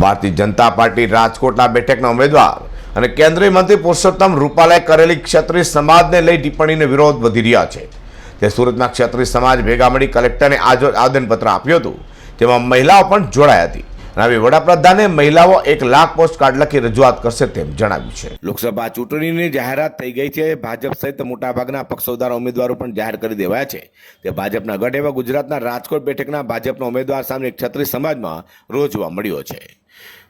Bharatiya Janata party રાજકોટના બેઠકના ઉમેદવાર અને કેન્દ્રીય મંત્રી પુરુષોત્તમ રૂપાલાએ કરેલી ક્ષત્રિય સમાજને લઈ ટિપ્પણીને વિરોધ વધી રહ્યા છે. તે સુરતના ક્ષત્રિય સમાજ ભેગા મળી કલેક્ટરને આજ, આવેદનપત્ર આપ્યું હતું. તેમાં મહિલાઓ પણ જોડાઈ હતી હવે વડાપ્રધાને મહિલાઓ એક લાખ પોસ્ટ કાર્ડ લખી રજૂઆત કરશે તેમ જણાવ્યું છે. લોકસભા ચૂંટણીની જાહેરાત થઈ ગઈ છે. ભાજપ સહિત મોટાભાગના પક્ષો દ્વારા ઉમેદવારો પણ જાહેર કરી દેવાયા છે. તે ભાજપના ગઢ એવા ગુજરાતના રાજકોટ બેઠકના ભાજપના ઉમેદવાર સામે ક્ષત્રિય સમાજમાં રોજ જોવા મળ્યો છે.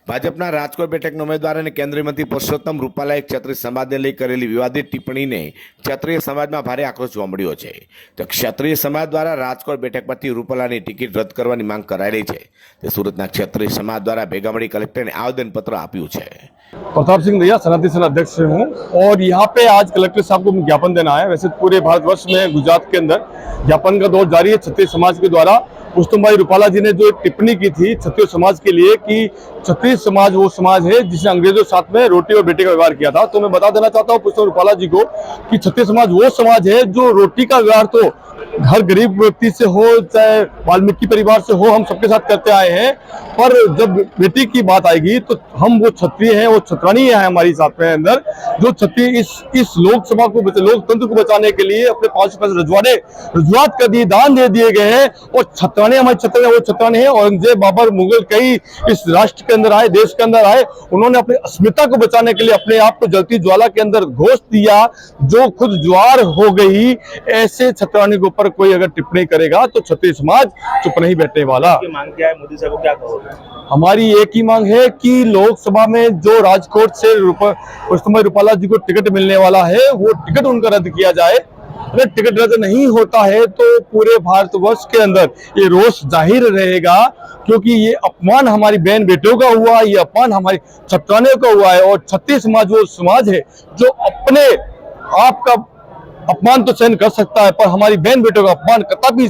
ભાજપના રાજકોટ બેઠકના ઉમેદવાર અને કેન્દ્રીય મંત્રી પુરુષોત્તમ રૂપાલાએ ક્ષત્રિય સમાજને લઈ કરેલી વિવાદિત ટિપ્પણીને ક્ષત્રિય સમાજમાં ભારે આક્રોશ જોવા મળ્યો છે તો ક્ષત્રિય સમાજ દ્વારા રાજકોટ બેઠક પરથી રૂપાલાની ટિકિટ રદ કરવાની માંગ કરાઈ રહી છે તે સુરતના ક્ષત્રિય સમાજ દ્વારા ભેગા મળી કલેક્ટરને આવેદનપત્ર આપ્યું છે प्रताप सिंह भैया सनातन सेना अध्यक्ष से हूँ और यहाँ पे आज कलेक्टर साहब को ज्ञापन देना है वैसे पूरे भारतवर्ष में गुजरात के अंदर ज्ञापन का दौर जारी है क्षत्रिय समाज के द्वारा पुष्टम भाई रूपाला जी ने जो टिप्पणी की थी छत्तीस समाज के लिए कि छत्तीस समाज वो समाज है जिसने अंग्रेज़ों के साथ में रोटी और बेटे का व्यवहार किया था। तो मैं बता देना चाहता हूँ पुष्तम रूपाला जी को कि छत्तीस समाज वो समाज है जो रोटी का व्यवहार तो हर गरीब व्यक्ति से हो, चाहे वाल्मीकि परिवार से हो, हम सबके साथ करते आए हैं। पर जब बेटी की बात आएगी तो हम वो क्षत्रिय हैं, वो छत्रानी है हमारी साथ में अंदर, जो क्षत्रिय इस इस लोकसभा को लोकतंत्र को बचाने के लिए अपने पाँच पैसे रजवाड़े, रजूआत कर दिए, दान दे दिए गए हैं। और छत्राने, हमारे छत्र वो छत्राने हैं, औरंगज़ेब, बाबर, मुगल, कई इस राष्ट्र के अंदर आए, देश के अंदर आए, उन्होंने अपनी अस्मिता को बचाने के लिए अपने आप को जलती ज्वाला के अंदर घोष दिया। जो खुद ज्वार हो गई, ऐसे छत्राने के ऊपर कोई अगर टिप्पणी करेगा तो क्षत्रिय समाज चुप नहीं बैठने वाला। मांग क्या है? मोदी साहब को क्या कहोगे? हमारी एक ही मांग है कि लोकसभा में जो राजकोट से रूपा पुष्पमय रूपाला जी को टिकट मिलने वाला है वो टिकट उनका रद्द किया जाए। अगर टिकट रद्द नहीं होता है तो पूरे भारतवर्ष के अंदर ये रोष ज़ाहिर रहेगा क्योंकि ये अपमान हमारी बहन बेटियों का हुआ ये अपमान हमारी छत्राने का हुआ है और छत्तीस समाज वो समाज है जो अपने आप का अपमान तो सहन कर सकता है पर हमारी बहन बेटों का अपमान कदापि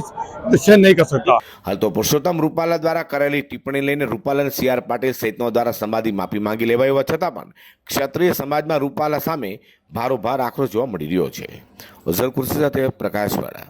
सहन नहीं कर सकता હાલ તો પુરુષોત્તમ રૂપાલા દ્વારા કરેલી ટિપ્પણી લઈને રૂપાલા અને સી આર પાટીલ સહિતનો દ્વારા સમાધિ માફી માંગી લેવાઈ હોવા છતાં પણ ક્ષત્રિય સમાજમાં રૂપાલા સામે ભારોભાર આક્રોશ જોવા મળી રહ્યો છે ઉઝલ કુર્સી સાથે પ્રકાશવાળા